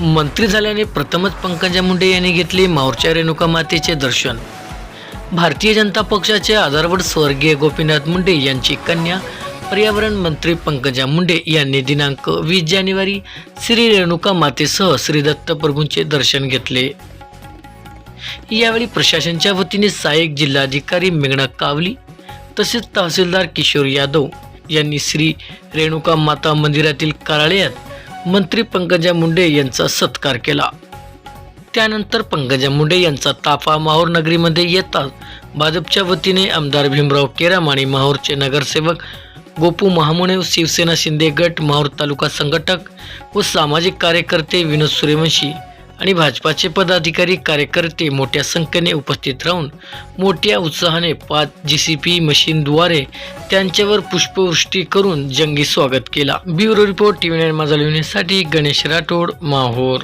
मंत्री झाल्याने प्रथमच पंकजा मुंडे यांनी घेतले माऊरच्या रेणुका मातेचे दर्शन. भारतीय जनता पक्षाचे आधारवड स्वर्गीय गोपीनाथ मुंडे यांची कन्या पर्यावरण मंत्री पंकजा मुंडे यांनी दिनांक वीस जानेवारी श्री रेणुका मातेसह श्री दत्त प्रभूंचे दर्शन घेतले. यावेळी प्रशासनच्या वतीने सहाय्यक जिल्हाधिकारी मेघना कावली तसेच तहसीलदार किशोर यादव यांनी श्री रेणुका माता मंदिरातील कार्यालयात मंत्री पंकजा मुंडे यांचा सत्कार केला. त्यानंतर पंकजा मुंडे यांचा ताफा माहूर नगरीमध्ये येताच भाजपच्या वतीने आमदार भीमराव केराम आणि माहूरचे नगरसेवक गोपू महामुनेव शिवसेना शिंदे गट माहूर तालुका संघटक व सामाजिक कार्यकर्ते विनोद सूर्यवंशी आणि भाजपाचे पदाधिकारी कार्यकर्ते मोठ्या संख्येने उपस्थित राहून मोठ्या उत्साहाने पाच जी सी पी मशीनद्वारे त्यांच्यावर पुष्पवृष्टी करून जंगी स्वागत केला. Bureau report T V nine Majha लिहिण्यासाठी गणेश राठोड माहोर.